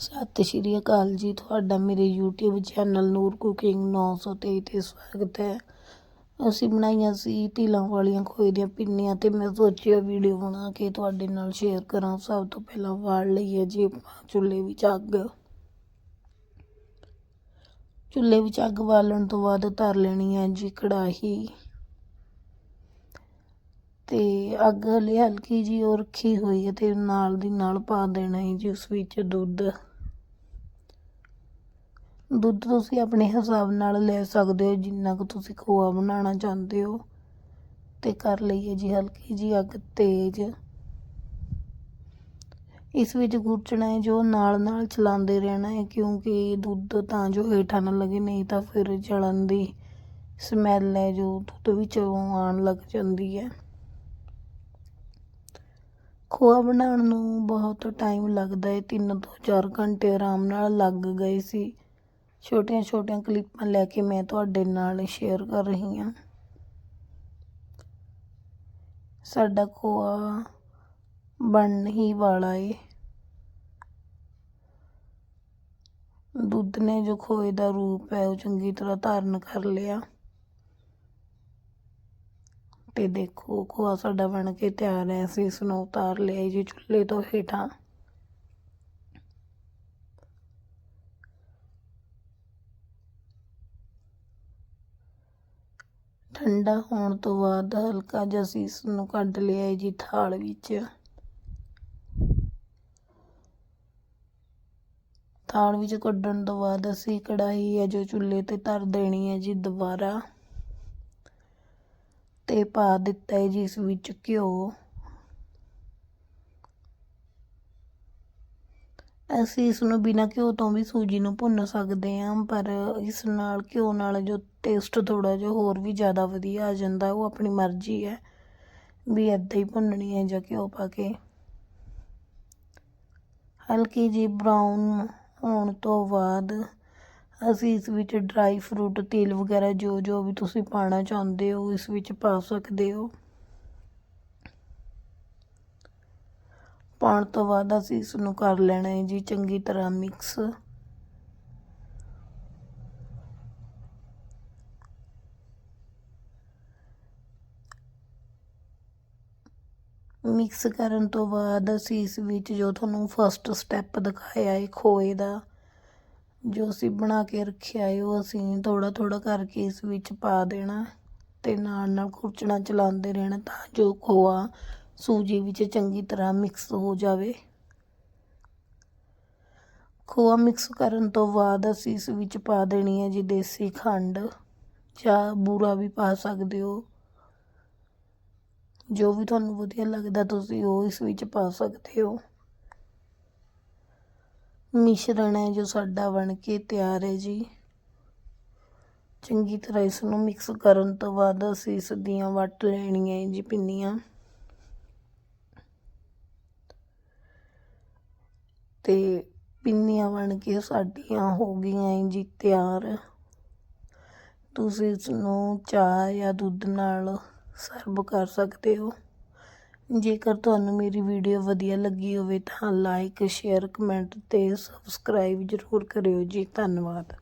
ਸਤਿ ਸ਼੍ਰੀ ਅਕਾਲ ਜੀ, ਤੁਹਾਡਾ ਮੇਰੇ YouTube ਚੈਨਲ ਨੂਰ ਕੁਕਿੰਗ 923 ਤੇ ਸਵਾਗਤ ਹੈ। ਅਸੀਂ ਬਣਾਈਆਂ ਸੀ ਤਿਲਾਂ ਵਾਲੀਆਂ ਖੋਏ ਦੀਆਂ ਪਿੰਨੀਆਂ ਤੇ ਮੈਂ ਸੋਚਿਆ ਵੀਡੀਓ ਬਣਾ ਕੇ ਤੁਹਾਡੇ ਨਾਲ ਸ਼ੇਅਰ ਕਰਾਂ। ਸਭ ਤੋਂ ਪਹਿਲਾਂ ਵਾੜ ਲਈਏ ਜੀ ਆਪਾਂ ਚੁੱਲ੍ਹੇ ਵਿੱਚ ਅੱਗ। ਚੁੱਲ੍ਹੇ ਵਿੱਚ ਅੱਗ ਬਾਲਣ ਤੋਂ ਬਾਅਦ ਧਰ ਲੈਣੀ ਹੈ ਜੀ ਕੜਾਹੀ। ਤੇ ਅੱਗ ਹਲੇ ਹਲਕੀ ਜੀ ਉਹ ਰੱਖੀ ਹੋਈ ਹੈ ਤੇ ਨਾਲ ਦੀ ਨਾਲ ਪਾ ਦੇਣਾ ਹੈ ਜੀ ਉਸ ਵਿੱਚ ਦੁੱਧ। ਦੁੱਧ ਤੁਸੀਂ ਆਪਣੇ ਹਿਸਾਬ ਨਾਲ ਲੈ ਸਕਦੇ ਹੋ, ਜਿੰਨਾ ਕੁ ਤੁਸੀਂ ਖੋਆ ਬਣਾਉਣਾ ਚਾਹੁੰਦੇ ਹੋ। ਤੇ ਕਰ ਲਈਏ ਜੀ ਹਲਕੀ ਜੀ ਅੱਗ ਤੇਜ਼। ਇਸ ਵਿੱਚ ਗੁਰਚਣਾ ਹੈ, ਜੋ ਨਾਲ ਨਾਲ ਚਲਾਉਂਦੇ ਰਹਿਣਾ ਹੈ, ਕਿਉਂਕਿ ਦੁੱਧ ਤਾਂ ਜੋ ਹੇਠਾਂ ਨਾ ਲੱਗੇ, ਨਹੀਂ ਤਾਂ ਫਿਰ ਜਲਣ ਦੀ ਸਮੈਲ ਹੈ, ਜੋ ਦੁੱਧ ਵਿੱਚੋਂ ਆਉਣ ਲੱਗ ਜਾਂਦੀ ਹੈ। ਖੋਆ ਬਣਾਉਣ ਨੂੰ ਬਹੁਤ ਟਾਈਮ ਲੱਗਦਾ ਹੈ। 3 ਤੋਂ 4 ਘੰਟੇ ਆਰਾਮ ਨਾਲ ਲੱਗ ਗਏ ਸੀ। ਛੋਟੀਆਂ ਛੋਟੀਆਂ ਕਲਿੱਪਾਂ ਲੈ ਕੇ ਮੈਂ ਤੁਹਾਡੇ ਨਾਲ ਸ਼ੇਅਰ ਕਰ ਰਹੀ ਹਾਂ। ਸਾਡਾ ਖੋਆ ਬਣਨ ਹੀ ਵਾਲਾ ਏ। ਦੁੱਧ ਨੇ ਜੋ ਖੋਏ ਦਾ ਰੂਪ ਹੈ, ਉਹ ਚੰਗੀ ਤਰ੍ਹਾਂ ਧਾਰਨ ਕਰ ਲਿਆ। ਤੇ ਦੇਖੋ, ਖੋਆ ਸਾਡਾ ਬਣ ਕੇ ਤਿਆਰ ਹੈ, ਅਸੀਂ ਇਸ ਨੂੰ ਉਤਾਰ ਲਿਆ ਜੀ ਚੁੱਲ੍ਹੇ ਤੋਂ ਹੇਠਾਂ। ਠੰਡਾ ਹੋਣ ਤੋਂ ਬਾਅਦ ਹਲਕਾ ਜਿਹਾ ਅਸੀਂ ਇਸ ਨੂੰ ਕੱਢ ਲਿਆ ਹੈ ਜੀ ਥਾਲ ਵਿੱਚ। ਥਾਲ ਵਿੱਚ ਕੱਢਣ ਤੋਂ ਬਾਅਦ ਅਸੀਂ ਕੜਾਹੀ ਹੈ ਜੋ ਚੁੱਲ੍ਹੇ ਤੇ ਧਰ ਦੇਣੀ ਹੈ ਜੀ ਦੁਬਾਰਾ। ਤੇ ਪਾ ਦਿੱਤਾ ਹੈ ਜੀ ਇਸ ਵਿੱਚ ਘਿਓ। ਅਸੀਂ ਇਸ ਨੂੰ ਬਿਨਾਂ ਘਿਓ ਤੋਂ ਵੀ ਸੂਜੀ ਨੂੰ ਭੁੰਨ ਸਕਦੇ ਹਾਂ, ਪਰ ਇਸ ਨਾਲ ਘਿਓ ਨਾਲ ਜੋ ਟੇਸਟ ਥੋੜ੍ਹਾ ਜਿਹਾ ਹੋਰ ਵੀ ਜ਼ਿਆਦਾ ਵਧੀਆ ਆ ਜਾਂਦਾ, ਉਹ ਆਪਣੀ ਮਰਜ਼ੀ ਹੈ। ਵੀ ਇੱਦਾਂ ਹੀ ਭੁੰਨਣੀ ਹੈ ਜਾਂ ਘਿਓ ਪਾ ਕੇ। ਹਲਕੀ ਜੀ ਬਰਾਊਨ ਹੋਣ ਤੋਂ ਬਾਅਦ ਅਸੀਂ ਇਸ ਵਿੱਚ ਡਰਾਈ ਫਰੂਟ ਤੇਲ ਵਗੈਰਾ ਜੋ ਜੋ ਵੀ ਤੁਸੀਂ ਪਾਣਾ ਚਾਹੁੰਦੇ ਹੋ, ਇਸ ਵਿੱਚ ਪਾ ਸਕਦੇ ਹੋ। ਪਾਉਣ ਤੋਂ ਬਾਅਦ ਅਸੀਂ ਇਸ ਨੂੰ ਕਰ ਲੈਣਾ ਹੈ ਜੀ ਚੰਗੀ ਤਰ੍ਹਾਂ ਮਿਕਸ ਮਿਕਸ ਕਰਨ ਤੋਂ ਬਾਅਦ ਅਸੀਂ ਇਸ ਵਿੱਚ ਜੋ ਤੁਹਾਨੂੰ ਫਸਟ ਸਟੈਪ ਦਿਖਾਇਆ ਹੈ ਖੋਏ ਦਾ, ਜੋ ਅਸੀਂ ਬਣਾ ਕੇ ਰੱਖਿਆ ਹੈ, ਉਹ ਅਸੀਂ ਥੋੜਾ ਥੋੜਾ ਕਰਕੇ ਇਸ ਵਿੱਚ ਪਾ ਦੇਣਾ ਤੇ ਨਾਲ ਨਾਲ ਖੁਰਚਣਾ ਚਲਾਉਂਦੇ ਰਹਿਣਾ ਤਾਂ ਜੋ ਖੋਆ ਸੂਜੀ ਵਿੱਚ ਚੰਗੀ ਤਰ੍ਹਾਂ ਮਿਕਸ ਹੋ ਜਾਵੇ। ਖੋਆ ਮਿਕਸ ਕਰਨ ਤੋਂ ਬਾਅਦ ਅਸੀਂ ਇਸ ਵਿੱਚ ਪਾ ਦੇਣੀ ਹੈ ਜੀ ਦੇਸੀ ਖੰਡ ਜਾਂ ਬੂਰਾ ਵੀ ਪਾ ਸਕਦੇ ਹੋ। ਜੋ ਵੀ ਤੁਹਾਨੂੰ ਵਧੀਆ ਲੱਗਦਾ ਤੁਸੀਂ ਉਹ ਇਸ ਵਿੱਚ ਪਾ ਸਕਦੇ ਹੋ। ਮਿਸ਼ਰਣ ਹੈ ਜੋ ਸਾਡਾ ਬਣ ਕੇ ਤਿਆਰ ਹੈ ਜੀ। ਚੰਗੀ ਤਰ੍ਹਾਂ ਇਸ ਨੂੰ ਮਿਕਸ ਕਰਨ ਤੋਂ ਬਾਅਦ ਅਸੀਂ ਇਸ ਦੀਆਂ ਵੱਟ ਲੈਣੀਆਂ ਜੀ ਪਿੰਨੀਆਂ। ਅਤੇ ਪਿੰਨੀਆਂ ਬਣ ਕੇ ਸਾਡੀਆਂ ਹੋ ਗਈਆਂ ਜੀ ਤਿਆਰ। ਤੁਸੀਂ ਇਸਨੂੰ ਚਾਹ ਜਾਂ ਦੁੱਧ ਨਾਲ ਸਰਵ ਕਰ ਸਕਦੇ ਹੋ। ਜੇਕਰ ਤੁਹਾਨੂੰ ਮੇਰੀ ਵੀਡੀਓ ਵਧੀਆ ਲੱਗੀ ਹੋਵੇ ਤਾਂ ਲਾਈਕ ਸ਼ੇਅਰ ਕਮੈਂਟ ਅਤੇ ਸਬਸਕ੍ਰਾਈਬ ਜ਼ਰੂਰ ਕਰਿਓ ਜੀ। ਧੰਨਵਾਦ।